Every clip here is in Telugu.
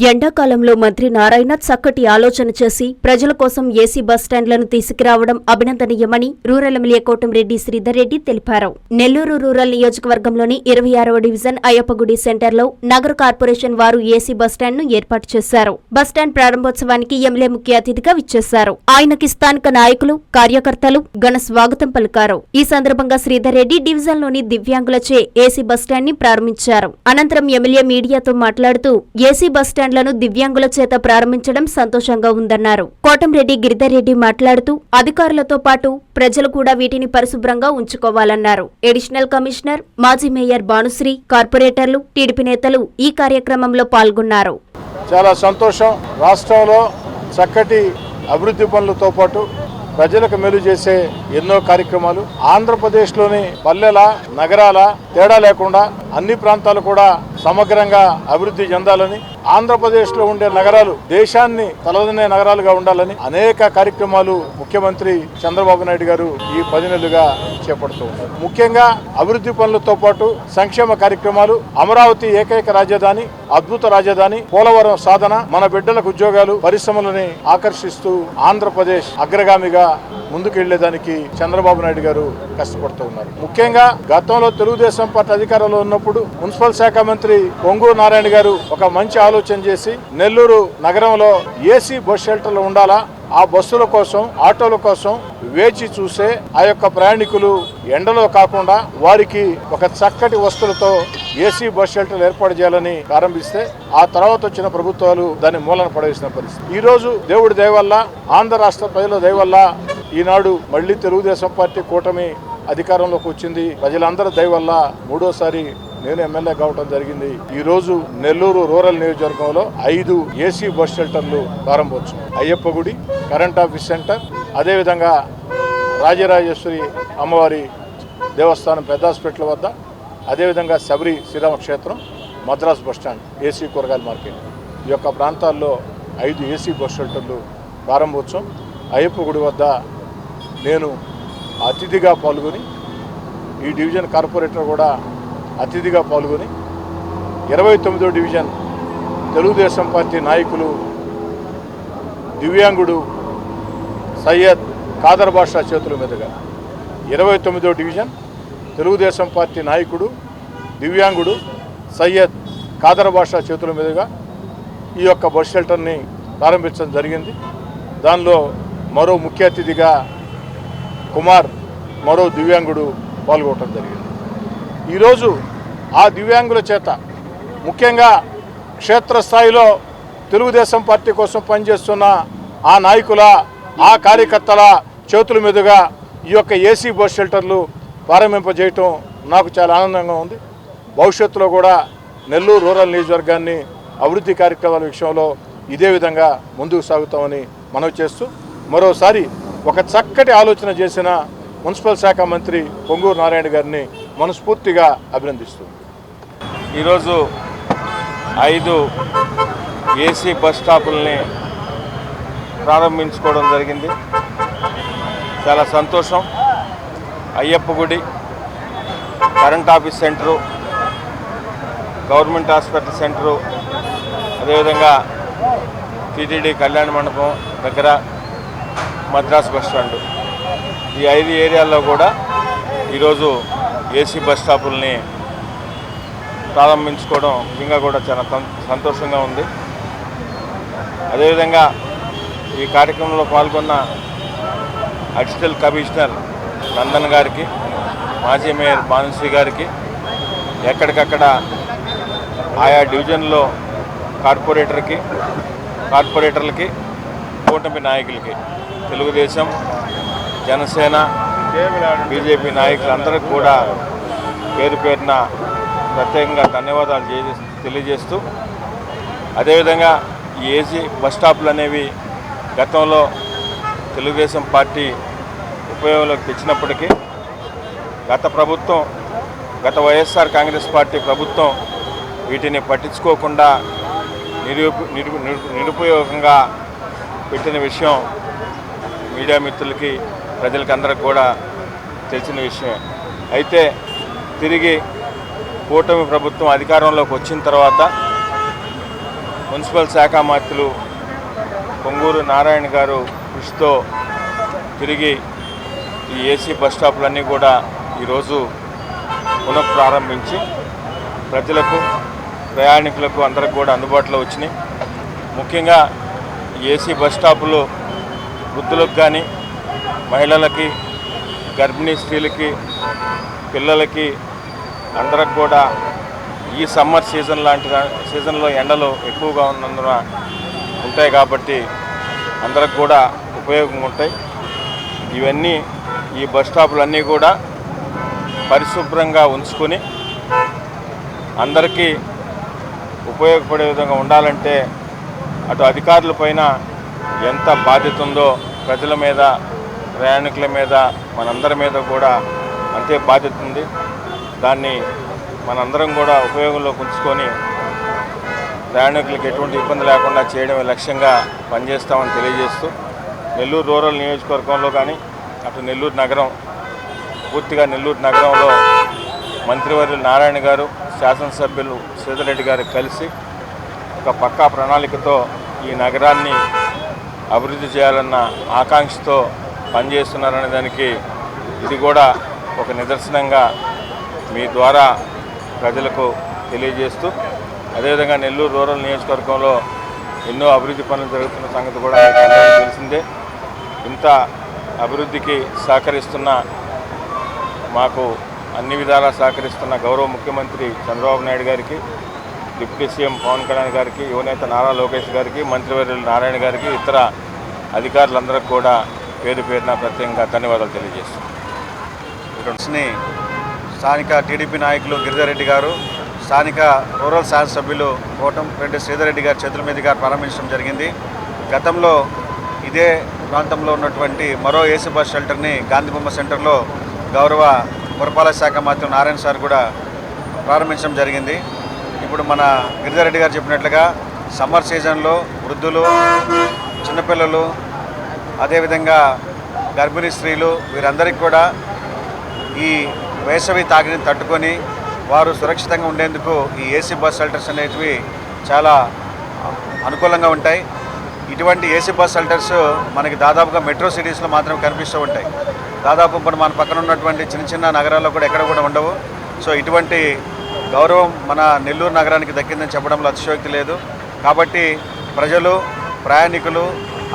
ఎండాకాలంలో మంత్రి నారాయణ చక్కటి ఆలోచన చేసి ప్రజల కోసం ఏసీ బస్టాండ్లను తీసుకురావడం అభినందనీయమని రూరల్ ఎమ్మెల్యే కోటంరెడ్డి శ్రీధర్ రెడ్డి తెలిపారు. నెల్లూరు రూరల్ నియోజకవర్గంలోని ఇరవై ఆరవ డివిజన్ అయ్యప్పగుడి సెంటర్లో నగర కార్పొరేషన్ వారు ఏసీ బస్టాండ్ను ఏర్పాటు చేశారు. బస్టాండ్ ప్రారంభోత్సవానికి ఎమ్మెల్యే ముఖ్య అతిథిగా విచ్చేశారు. ఆయనకి స్థానిక నాయకులు కార్యకర్తలు ఘన స్వాగతం పలికారు. ఈ సందర్భంగా శ్రీధర్ రెడ్డి డివిజన్లోని దివ్యాంగులచే ఏసీ బస్టాండ్ని ప్రారంభించారు. అనంతరం ఎమ్మెల్యే మీడియాతో మాట్లాడుతూ ఏసీ స్టాండ్లను దివ్యాంగుల చేత ప్రారంభించడం సంతోషంగా ఉందన్నారు. కోటంరెడ్డి గిరిధర్రెడ్డి మాట్లాడుతూ అధికారులతో పాటు ప్రజలు కూడా వీటిని పరిశుభ్రంగా ఉంచుకోవాలన్నారు. ఎడిషనల్ కమిషనర్ మాజీ మేయర్ భానుశ్రీ కార్పొరేటర్లు టీడీపీ నేతలు ఈ కార్యక్రమంలో పాల్గొన్నారు. చాలా సంతోషం. రాష్ట్రంలో చక్కటి అభివృద్ధి పనులతో పాటు ప్రజలకు మేలు చేసే ఎన్నో కార్యక్రమాలు. ఆంధ్రప్రదేశ్లోని పల్లెల నగరాల తేడా లేకుండా అన్ని ప్రాంతాలు కూడా సమగ్రంగా అభివృద్ధి చెందాలని ఆంధ్రప్రదేశ్లో ఉండే నగరాలు దేశాన్ని తలదనే నగరాలుగా ఉండాలని అనేక కార్యక్రమాలు ముఖ్యమంత్రి చంద్రబాబు నాయుడు గారు ఈ పది నెలలుగా చేపడుతూ ఉన్నారు. ముఖ్యంగా అభివృద్ధి పనులతో పాటు సంక్షేమ కార్యక్రమాలు అమరావతి ఏకైక రాజధాని అద్భుత రాజధాని పోలవరం సాధన మన బిడ్డలకు ఉద్యోగాలు పరిశ్రమలని ఆకర్షిస్తూ ఆంధ్రప్రదేశ్ అగ్రగామిగా ముందుకెళ్ళేదానికి చంద్రబాబు నాయుడు గారు కష్టపడుతూ ఉన్నారు. ముఖ్యంగా గతంలో తెలుగుదేశం పార్టీ అధికారంలో ఉన్నప్పుడు మున్సిపల్ శాఖ మంత్రి పొంగూరు నారాయణ గారు ఒక మంచి ఆలోచన చేసి నెల్లూరు నగరంలో ఏసీ బస్ షెల్టర్లు ఉండాలా? ఆ బస్సుల కోసం ఆటోల కోసం వేచి చూసే ఆ యొక్క ప్రయాణికులు ఎండలో కాకుండా వారికి ఒక చక్కటి వస్తువులతో ఏసీ బస్ షెల్టర్లు ఏర్పాటు చేయాలని ప్రారంభిస్తే ఆ తర్వాత వచ్చిన ప్రభుత్వాలు దాన్ని మూలన పడవేసిన పరిస్థితి. ఈ రోజు దేవుడి దయవల్ల ఆంధ్ర రాష్ట్ర ప్రజల దయవల్ల ఈనాడు మళ్ళీ తెలుగుదేశం పార్టీ కూటమి అధికారంలోకి వచ్చింది. ప్రజలందరి దయవల్ల మూడోసారి నేను ఎమ్మెల్యే కావడం జరిగింది. ఈ రోజు నెల్లూరు రూరల్ నియోజకవర్గంలో ఐదు ఏసీ బస్ షెల్టర్లు ప్రారంభోత్సవం. అయ్యప్ప గుడి కరెంట్ ఆఫీస్ సెంటర్ అదేవిధంగా రాజరాజేశ్వరి అమ్మవారి దేవస్థానం పెద్ద హాస్పిటల్ వద్ద అదేవిధంగా శబరి శ్రీరామ క్షేత్రం మద్రాస్ బస్ స్టాండ్ ఏసీ కూరగాయల మార్కెట్. ఈ యొక్క ప్రాంతాల్లో ఐదు ఏసీ బస్ షెల్టర్లు ప్రారంభోత్సవం. అయ్యప్ప గుడి వద్ద నేను అతిథిగా పాల్గొని ఈ డివిజన్ కార్పొరేటర్ కూడా అతిథిగా పాల్గొని ఇరవై తొమ్మిదో డివిజన్ తెలుగుదేశం పార్టీ నాయకులు దివ్యాంగుడు సయ్యద్ కాదర్ బాషా చేతుల మీదుగా ఇరవై తొమ్మిదో డివిజన్ తెలుగుదేశం పార్టీ నాయకుడు దివ్యాంగుడు సయ్యద్ కాదర్ బాషా చేతుల మీదుగా ఈ యొక్క బస్ షెల్టర్ని ప్రారంభించడం జరిగింది. దానిలో మరో ముఖ్య అతిథిగా కుమార్ మరో దివ్యాంగుడు పాల్గొనడం జరిగింది. ఈరోజు ఆ దివ్యాంగుల చేత ముఖ్యంగా క్షేత్రస్థాయిలో తెలుగుదేశం పార్టీ కోసం పనిచేస్తున్న ఆ నాయకుల ఆ కార్యకర్తల చేతుల మీదుగా ఈ యొక్క ఏసీ బస్ షెల్టర్లు ప్రారంభింపజేయటం నాకు చాలా ఆనందంగా ఉంది. భవిష్యత్తులో కూడా నెల్లూరు రూరల్ నియోజకవర్గాన్ని అభివృద్ధి కార్యక్రమాల విషయంలో ఇదే విధంగా ముందుకు సాగుతామని మనవి చేస్తూ మరోసారి ఒక చక్కటి ఆలోచన చేసిన మున్సిపల్ శాఖ మంత్రి పొంగూరు నారాయణ గారిని మనస్ఫూర్తిగా అభినందిస్తుంది. ఈరోజు ఐదు ఏసీ బస్ స్టాపుల్ని ప్రారంభించుకోవడం జరిగింది. చాలా సంతోషం. అయ్యప్ప గుడి current office centre government hospital centre అదేవిధంగా టీటీడీ కళ్యాణ మండపం దగ్గర మద్రాస్ బస్ స్టాండ్. ఈ ఐదు ఏరియాల్లో కూడా ఈరోజు ఏసీ బస్ స్టాపుల్ని ప్రారంభించుకోవడం నిజంగా కూడా చాలా సంతోషంగా ఉంది. అదేవిధంగా ఈ కార్యక్రమంలో పాల్గొన్న అడిషనల్ కమిషనర్ నందన్ గారికి మాజీ మేయర్ బాన్సీ గారికి ఎక్కడికక్కడ ఆయా డివిజన్లో కార్పొరేటర్కి కార్పొరేటర్లకి కూటమి నాయకులకి తెలుగుదేశం జనసేన బీజేపీ నాయకులందరికీ కూడా పేరు పేరున ప్రత్యేకంగా ధన్యవాదాలు తెలియజేస్తూ అదేవిధంగా ఈ ఏసీ బస్ స్టాప్లు అనేవి గతంలో తెలుగుదేశం పార్టీ ఉపయోగంలోకి తెచ్చినప్పటికీ గత ప్రభుత్వం గత వైఎస్ఆర్ కాంగ్రెస్ పార్టీ ప్రభుత్వం వీటిని పట్టించుకోకుండా నిరుప నిరు నిరుపయోగంగా పెట్టిన విషయం మీడియా మిత్రులకి ప్రజలకి అందరికి కూడా తెలిసిన విషయమే. అయితే తిరిగి కూటమి ప్రభుత్వం అధికారంలోకి వచ్చిన తర్వాత మున్సిపల్ శాఖ మంత్రులు పొంగూరు నారాయణ గారు కృషితో తిరిగి ఈ ఏసీ బస్ స్టాపులన్నీ కూడా ఈరోజు పునఃప్రారంభించి ప్రజలకు ప్రయాణికులకు అందరికి కూడా అందుబాటులో వచ్చినాయి. ముఖ్యంగా ఈ ఏసీ బస్ స్టాపులు వృద్ధులకు కానీ మహిళలకి గర్భిణీ స్త్రీలకి పిల్లలకి అందరికి కూడా ఈ సమ్మర్ సీజన్ లాంటి సీజన్లో ఎండలు ఎక్కువగా ఉన్నందున ఉంటాయి కాబట్టి అందరికి కూడా ఉపయోగం ఉంటాయి. ఇవన్నీ ఈ బస్ స్టాపులన్నీ కూడా పరిశుభ్రంగా ఉంచుకొని అందరికీ ఉపయోగపడే విధంగా ఉండాలంటే అటు అధికారుల పైన ఎంత బాధ్యత ఉందో ప్రజల మీద ప్రయాణికుల మీద మనందరి మీద కూడా అంతే బాధ్యత ఉంది. దాన్ని మనందరం కూడా ఉపయోగంలో ఉంచుకొని ప్రయాణికులకు ఎటువంటి ఇబ్బంది లేకుండా చేయడమే లక్ష్యంగా పనిచేస్తామని తెలియజేస్తూ నెల్లూరు రూరల్ నియోజకవర్గంలో కానీ అటు నెల్లూరు నగరం పూర్తిగా నెల్లూరు నగరంలో మంత్రివర్యులు నారాయణ గారు శాసనసభ్యులు సీతారెడ్డి గారు కలిసి ఒక పక్కా ప్రణాళికతో ఈ నగరాన్ని అభివృద్ధి చేయాలన్న ఆకాంక్షతో పనిచేస్తున్నారనే దానికి ఇది కూడా ఒక నిదర్శనంగా మీ ద్వారా ప్రజలకు తెలియజేస్తూ అదేవిధంగా నెల్లూరు రూరల్ నియోజకవర్గంలో ఎన్నో అభివృద్ధి పనులు జరుగుతున్న సంగతి కూడా మీకు తెలిసిందే. ఇంత అభివృద్ధికి సహకరిస్తున్న మాకు అన్ని విధాలా సహకరిస్తున్న గౌరవ ముఖ్యమంత్రి చంద్రబాబు నాయుడు గారికి డిప్యూటీ సీఎం పవన్ కళ్యాణ్ గారికి యువనేత నారా లోకేష్ గారికి మంత్రివర్యులు నారాయణ గారికి ఇతర అధికారులందరికీ కూడా పేరు పేరున ప్రత్యేకంగా ధన్యవాదాలు తెలియజేస్తున్నాను ఫ్రెండ్స్ని స్థానిక టీడీపీ నాయకులు గిరిజారెడ్డి గారు స్థానిక రూరల్ శాసనసభ్యులు కోటం రెడ్డి శ్రీధరెడ్డి గారి చేతుల మీదుగా ప్రారంభించడం జరిగింది. గతంలో ఇదే ప్రాంతంలో ఉన్నటువంటి మరో ఏసీ బస్ షెల్టర్ని గాంధీబొమ్మ సెంటర్లో గౌరవ పురపాలక శాఖ మంత్రి నారాయణ సార్ కూడా ప్రారంభించడం జరిగింది. ఇప్పుడు మన గిరిజారెడ్డి గారు చెప్పినట్లుగా సమ్మర్ సీజన్లో వృద్ధులు చిన్నపిల్లలు అదేవిధంగా గర్భిణీ స్త్రీలు వీరందరికీ కూడా ఈ వేసవి తాకిని తట్టుకొని వారు సురక్షితంగా ఉండేందుకు ఈ ఏసీ బస్ షెల్టర్స్ అనేటివి చాలా అనుకూలంగా ఉంటాయి. ఇటువంటి ఏసీ బస్ షెల్టర్స్ మనకి దాదాపుగా మెట్రో సిటీస్లో మాత్రమే కనిపిస్తూ ఉంటాయి. దాదాపు ఇప్పుడు మన పక్కన ఉన్నటువంటి చిన్న చిన్న నగరాల్లో కూడా ఎక్కడ కూడా ఉండవు. సో ఇటువంటి గౌరవం మన నెల్లూరు నగరానికి దక్కిందని చెప్పడంలో అతిశయోక్తి లేదు. కాబట్టి ప్రజలు ప్రయాణికులు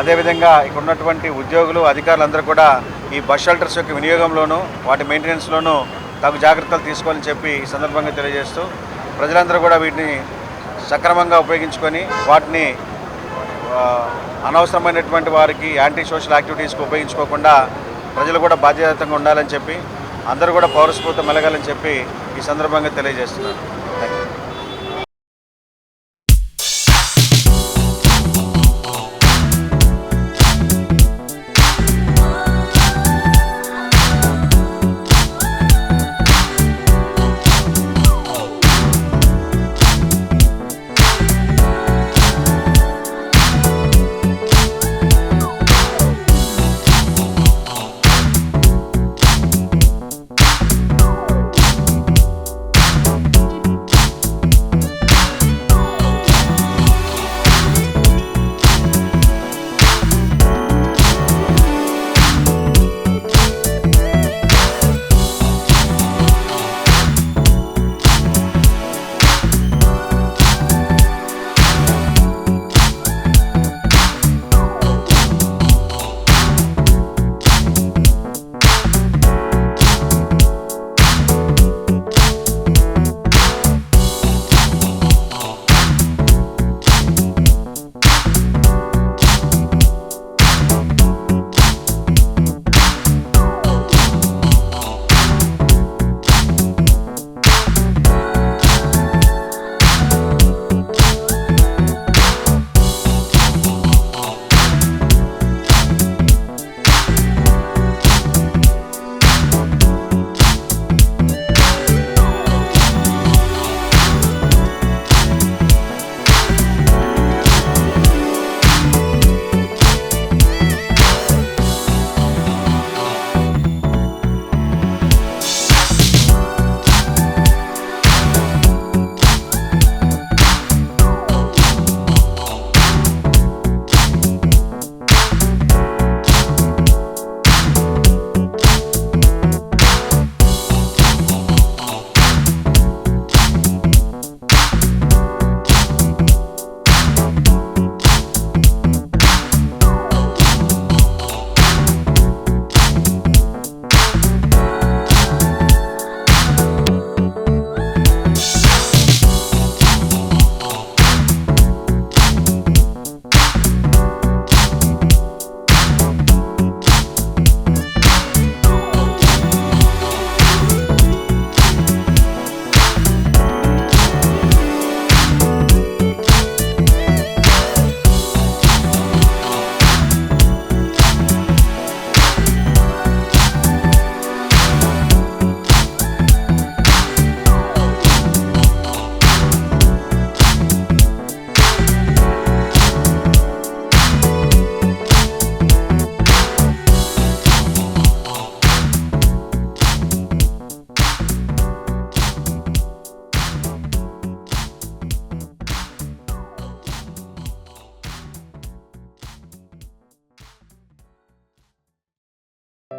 అదేవిధంగా ఇక్కడ ఉన్నటువంటి ఉద్యోగులు అధికారులందరూ కూడా ఈ బస్ షెల్టర్స్ యొక్క వినియోగంలోనూ వాటి మెయింటెనెన్స్లోనూ తగు జాగ్రత్తలు తీసుకోవాలని చెప్పి ఈ సందర్భంగా తెలియజేస్తూ ప్రజలందరూ కూడా వీటిని సక్రమంగా ఉపయోగించుకొని వాటిని అనవసరమైనటువంటి వారికి యాంటీ సోషల్ యాక్టివిటీస్కి ఉపయోగించుకోకుండా ప్రజలు కూడా బాధ్యతంగా ఉండాలని చెప్పి అందరూ కూడా పౌరస్ఫూర్తి మెలగాలని చెప్పి ఈ సందర్భంగా తెలియజేస్తున్నాను. Thank you